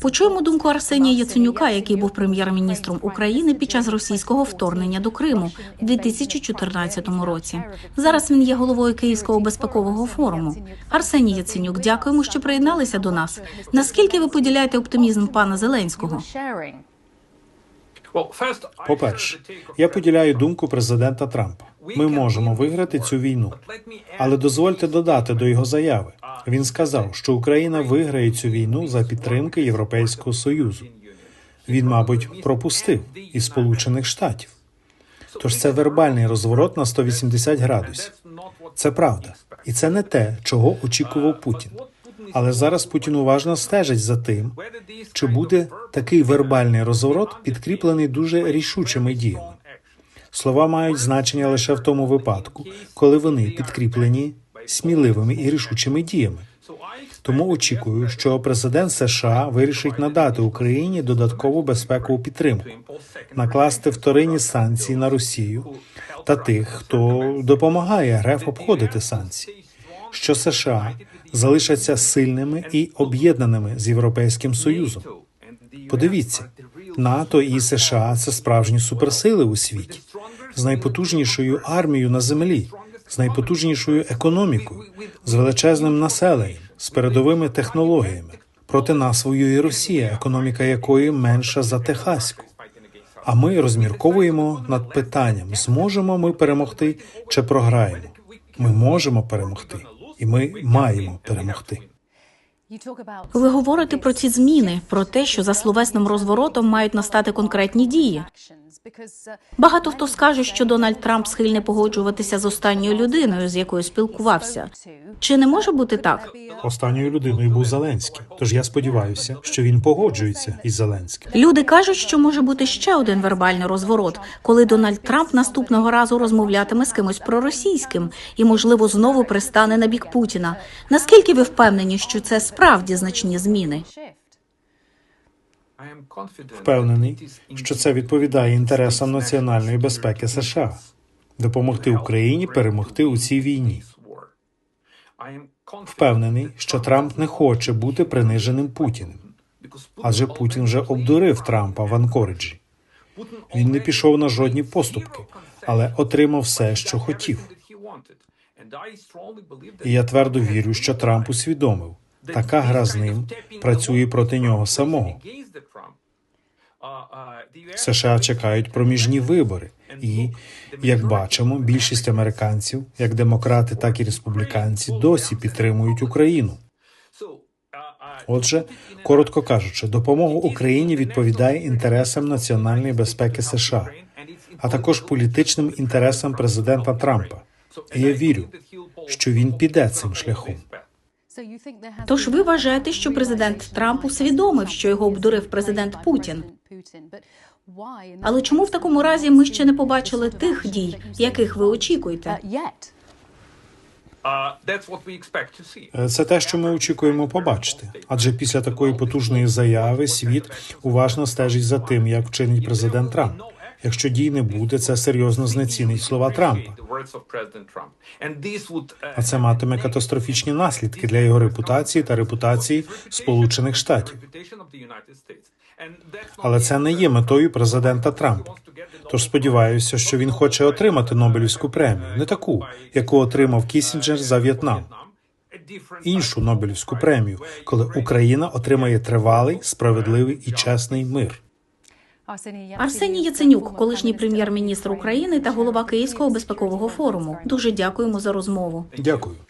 Почуємо думку Арсенія Яценюка, який був прем'єр-міністром України під час російського вторгнення до Криму у 2014 році. Зараз він є головою Київського безпекового форуму. Арсеній Яценюк, дякуємо, що приєдналися до нас. Наскільки ви поділяєте оптимізм пана Зеленського? По-перше, я поділяю думку президента Трампа. Ми можемо виграти цю війну. Але дозвольте додати до його заяви. Він сказав, що Україна виграє цю війну за підтримки Європейського союзу. Він, мабуть, пропустив із Сполучених Штатів. Тож це вербальний розворот на 180 градусів. Це правда, і це не те, чого очікував Путін. Але зараз Путін уважно стежить за тим, чи буде такий вербальний розворот підкріплений дуже рішучими діями. Слова мають значення лише в тому випадку, коли вони підкріплені сміливими і рішучими діями. Тому очікую, що президент США вирішить надати Україні додаткову безпекову підтримку, накласти вторинні санкції на Росію та тих, хто допомагає РФ обходити санкції, що США залишаться сильними і об'єднаними з Європейським Союзом. Подивіться, НАТО і США це справжні суперсили у світі з найпотужнішою армією на землі, з найпотужнішою економікою, з величезним населенням, з передовими технологіями. Проти нас воює Росія, економіка якої менша за Техаську. А ми розмірковуємо над питанням: зможемо ми перемогти чи програємо. Ми можемо перемогти, і ми маємо перемогти. Ви говорите про ці зміни, про те, що за словесним розворотом мають настати конкретні дії. Багато хто скаже, що Дональд Трамп схильний погоджуватися з останньою людиною, з якою спілкувався. Чи не може бути так? Останньою людиною був Зеленський. Тож я сподіваюся, що він погоджується із Зеленським. Люди кажуть, що може бути ще один вербальний розворот, коли Дональд Трамп наступного разу розмовлятиме з кимось проросійським і, можливо, знову пристане на бік Путіна. Наскільки ви впевнені, що це справді значні зміни? Впевнений, що це відповідає інтересам національної безпеки США допомогти Україні перемогти у цій війні. Впевнений, що Трамп не хоче бути приниженим Путіним, адже Путін вже обдурив Трампа в Анкориджі. Він не пішов на жодні поступки, але отримав все, що хотів. І я твердо вірю, що Трамп усвідомив, така гра з ним працює проти нього самого. США чекають проміжні вибори, і як бачимо, більшість американців, як демократи, так і республіканці, досі підтримують Україну. Отже, коротко кажучи, допомога Україні відповідає інтересам національної безпеки США, а також політичним інтересам президента Трампа. І я вірю, що він піде цим шляхом. Тож ви вважаєте, що президент Трамп усвідомив, що його обдурив президент Путін. Але чому в такому разі ми ще не побачили тих дій, яких ви очікуєте? Е, Це те, що ми очікуємо побачити. Адже після такої потужної заяви світ уважно стежить за тим, як вчинить президент Трамп. Якщо дій не буде, це серйозно знецінить слова Трампа. А це матиме катастрофічні наслідки для його репутації та репутації Сполучених Штатів. Але це не є метою президента Трампа. Тож сподіваюся, що він хоче отримати Нобелівську премію, не таку, яку отримав Кісінджер за В'єтнам. Іншу Нобелівську премію, коли Україна отримає тривалий, справедливий і чесний мир. Арсеній Яценюк, колишній прем'єр-міністр України та голова Київського безпекового форуму. Дуже дякуємо за розмову. Дякую.